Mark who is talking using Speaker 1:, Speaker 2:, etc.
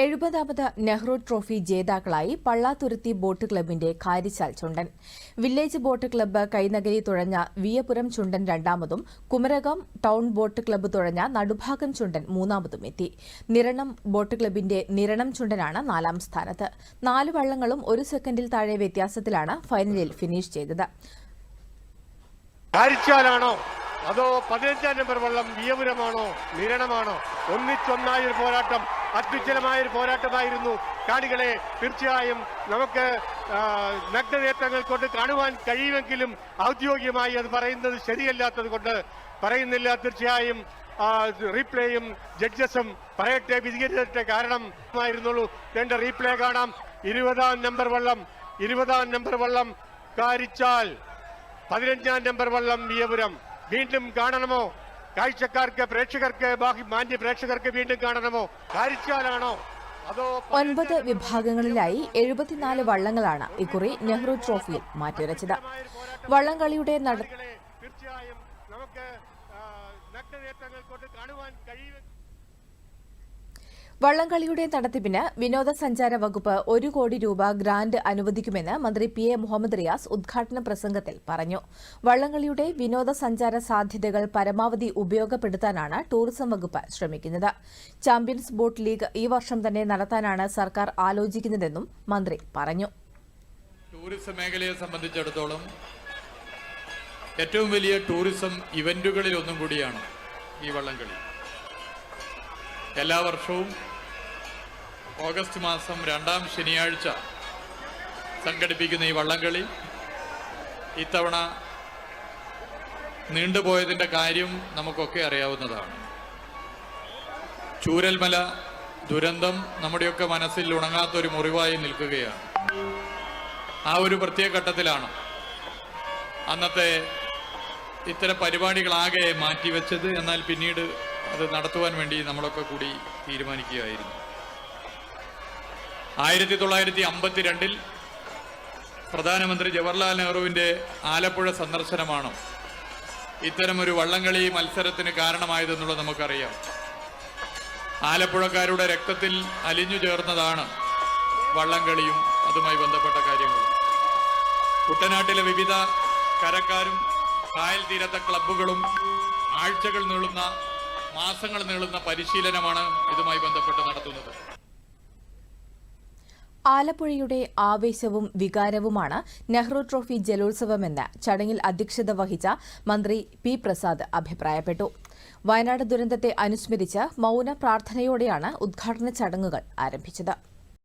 Speaker 1: എഴുപതാമത് Nehru trophy ജേതാക്കളായി Pallathuruthy boat ക്ലബിന്റെ Karichal Chundan. Village boat club Kainakary തുഴഞ്ഞ Veeyapuram Chundan രണ്ടാമതും കുമരകം ടൌൺ ബോട്ട് ക്ലബ്ബ് തുഴഞ്ഞ നടുഭാഗം ചുണ്ടൻ മൂന്നാമതും എത്തി. നിരണം ബോട്ട് ക്ലബിന്റെ നിരണം ചുണ്ടനാണ് നാലാം സ്ഥാനത്ത്. നാല് വള്ളങ്ങളും ഒരു സെക്കൻഡിൽ താഴെ വ്യത്യാസത്തിലാണ് ഫൈനലിൽ ഫിനിഷ് ചെയ്തത്.
Speaker 2: അതോ പതിനഞ്ചാം നമ്പർ വള്ളം വിയപുരമാണോ നിരണമാണോ? ഒന്നിച്ചൊന്നായ ഒരു പോരാട്ടം അത്യുജ്ജലമായൊരു പോരാട്ടമായിരുന്നു. കാണികളെ തീർച്ചയായും നമുക്ക് നഗ്നനേത്രങ്ങൾ കൊണ്ട് കാണുവാൻ കഴിയുമെങ്കിലും ഔദ്യോഗികമായി അത് പറയുന്നത് ശരിയല്ലാത്തത് കൊണ്ട് പറയുന്നില്ല. തീർച്ചയായും റീപ്ലേയും ജഡ്ജസും പറയട്ടെ വിധികരിച്ചെ കാരണം ആയിരുന്നുള്ളൂ. രണ്ട് റീപ്ലേ കാണാം. ഇരുപതാം നമ്പർ വള്ളം ഇരുപതാം നമ്പർ വള്ളം കാരിച്ചാൽ പതിനഞ്ചാം നമ്പർ വള്ളം വിയപുരം. വീണ്ടും കാണണമോ? കാഴ്ചക്കാർക്ക് പ്രേക്ഷകർക്ക് ബാക്കി മാന്യ പ്രേക്ഷകർക്ക് വീണ്ടും കാണണമോ? കാരിച്ചാലാണോ
Speaker 1: ഒൻപത് വിഭാഗങ്ങളിലായി എഴുപത്തിനാല് വള്ളങ്ങളാണ് ഇക്കുറി നെഹ്റു ട്രോഫിയിൽ മാറ്റിവരച്ചത് വള്ളംകളിയുടെ നട
Speaker 2: തീർച്ചയായും നമുക്ക് നഗ്നനേത്രങ്ങൾ കൊണ്ട് കാണുവാൻ കഴിയും
Speaker 1: വള്ളംകളിയുടെ നടത്തിപ്പിന് വിനോദസഞ്ചാര വകുപ്പ് ഒരു കോടി രൂപ ഗ്രാന്റ് അനുവദിക്കുമെന്ന് മന്ത്രി പി എ മുഹമ്മദ് റിയാസ് ഉദ്ഘാടന പ്രസംഗത്തിൽ പറഞ്ഞു. വള്ളംകളിയുടെ വിനോദസഞ്ചാര സാധ്യതകൾ പരമാവധി ഉപയോഗപ്പെടുത്താനാണ് ടൂറിസം വകുപ്പ് ശ്രമിക്കുന്നത്. ചാമ്പ്യൻസ് ബോട്ട് ലീഗ് ഈ വർഷം തന്നെ നടത്താനാണ് സർക്കാർ ആലോചിക്കുന്നതെന്നും മന്ത്രി പറഞ്ഞു.
Speaker 3: ടൂറിസം മേഖലയെ സംബന്ധിച്ചിടത്തോളം ഏറ്റവും വലിയ ടൂറിസം ഇവന്റുകളിൽ ഒന്നും കൂടിയാണ് ഈ വള്ളംകളി. എല്ലാ വർഷവും ഓഗസ്റ്റ് മാസം രണ്ടാം ശനിയാഴ്ച സംഘടിപ്പിക്കുന്ന ഈ വള്ളംകളി ഇത്തവണ നീണ്ടുപോയതിന്റെ കാര്യം നമുക്കൊക്കെ അറിയാവുന്നതാണ്. ചൂരൽമല ദുരന്തം നമ്മുടെയൊക്കെ മനസ്സിൽ ഉണങ്ങാത്തൊരു മുറിവായി നിൽക്കുകയാണ്. ആ ഒരു പ്രത്യേക ഘട്ടത്തിലാണ് അന്നത്തെ ഇത്തരം പരിപാടികളാകെ മാറ്റിവെച്ചത്. എന്നാൽ പിന്നീട് അത് നടത്തുവാൻ വേണ്ടി നമ്മളൊക്കെ കൂടി തീരുമാനിക്കുകയായിരുന്നു. ആയിരത്തി തൊള്ളായിരത്തി അമ്പത്തിരണ്ടിൽ പ്രധാനമന്ത്രി ജവഹർലാൽ നെഹ്റുവിന്റെ ആലപ്പുഴ സന്ദർശനമാണ് ഇത്തരമൊരു വള്ളംകളി മത്സരത്തിന് കാരണമായതെന്നുള്ളത് നമുക്കറിയാം. ആലപ്പുഴക്കാരുടെ രക്തത്തിൽ അലിഞ്ഞു ചേർന്നതാണ് വള്ളംകളിയും അതുമായി ബന്ധപ്പെട്ട കാര്യങ്ങളും. കുട്ടനാട്ടിലെ വിവിധ കരക്കാരും കായൽ തീരത്തെ ക്ലബ്ബുകളും ആഴ്ചകൾ നീളുന്ന മാസങ്ങൾ നീളുന്ന പരിശീലനമാണ് ഇതുമായി ബന്ധപ്പെട്ട് നടത്തുന്നത്.
Speaker 1: ആലപ്പുഴയുടെ ആവേശവും വികാരവുമാണ് നെഹ്റു ട്രോഫി ജലോത്സവമെന്ന് ചടങ്ങിൽ അധ്യക്ഷത വഹിച്ച മന്ത്രി പി പ്രസാദ് അഭിപ്രായപ്പെട്ടു. വയനാട് ദുരന്തത്തെ അനുസ്മരിച്ച് മൌന പ്രാർത്ഥനയോടെയാണ് ഉദ്ഘാടന ചടങ്ങുകൾ ആരംഭിച്ചത്.